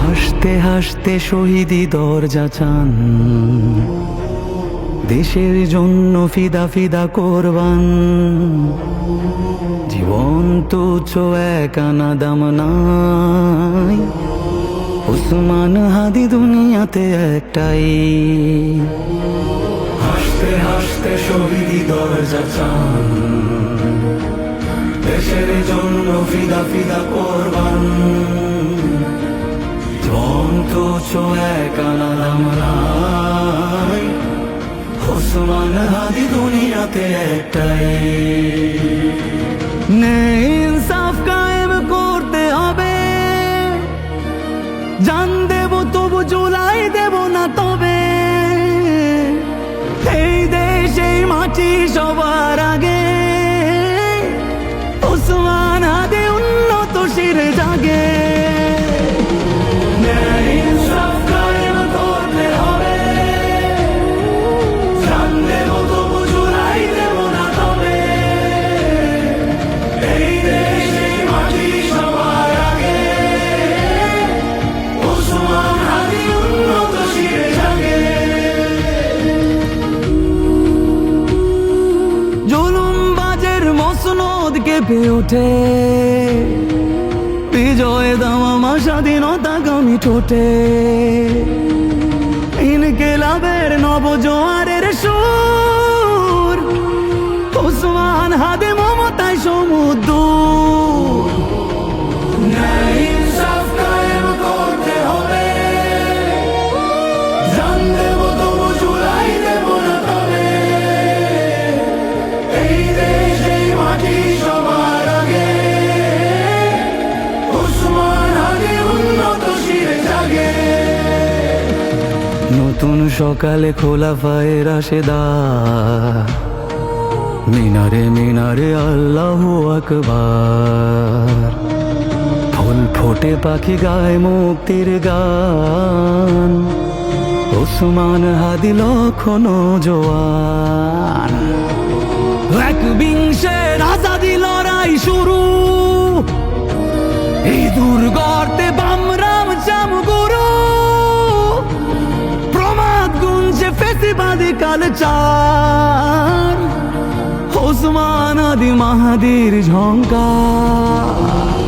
হাসতে হাসতে শহীদি দরজা চান। দেশের জন্য ফিদা ফিদা করবান। জীবন তুচ্ছ এক আনা দাম নাই। উসমান হাদি দুনিয়াতে একটাই। হাসতে হাসতে শহীদি দরজা চান। দেশের জন্য ফিদা ফিদা করবান। জীবন তুচ্ছ এক আনাদাম নাই। দুনিয়াতে একটাই ইনসাফ কায়েম করতে হবে জান দেব তবু জুলাই দেব না তবে এই দেশ মাটি সবার আগে। ওসমান হাদি উন্নত শিরে জাগে। কেঁপে ওঠে। বিজয় দামা স্বাধীনতা গামী ঠোঁটে। ইনকেলাবের নবজোয়ারের সুর। ওসমান হাদে মমতায় সমুদ্র নতুন সকালে খোলা ফায়ের আসেদা মিনারে মিনারে আল্লাহ আকবার। ফুল ফোটে পাখি গায় মুক্তির গান। ওসমান হাদি লক্ষণ জোয়ান। এক আজাদি ফেসিবাদী কাল চার ওসমান আদি মাহাদির ঝঙ্কার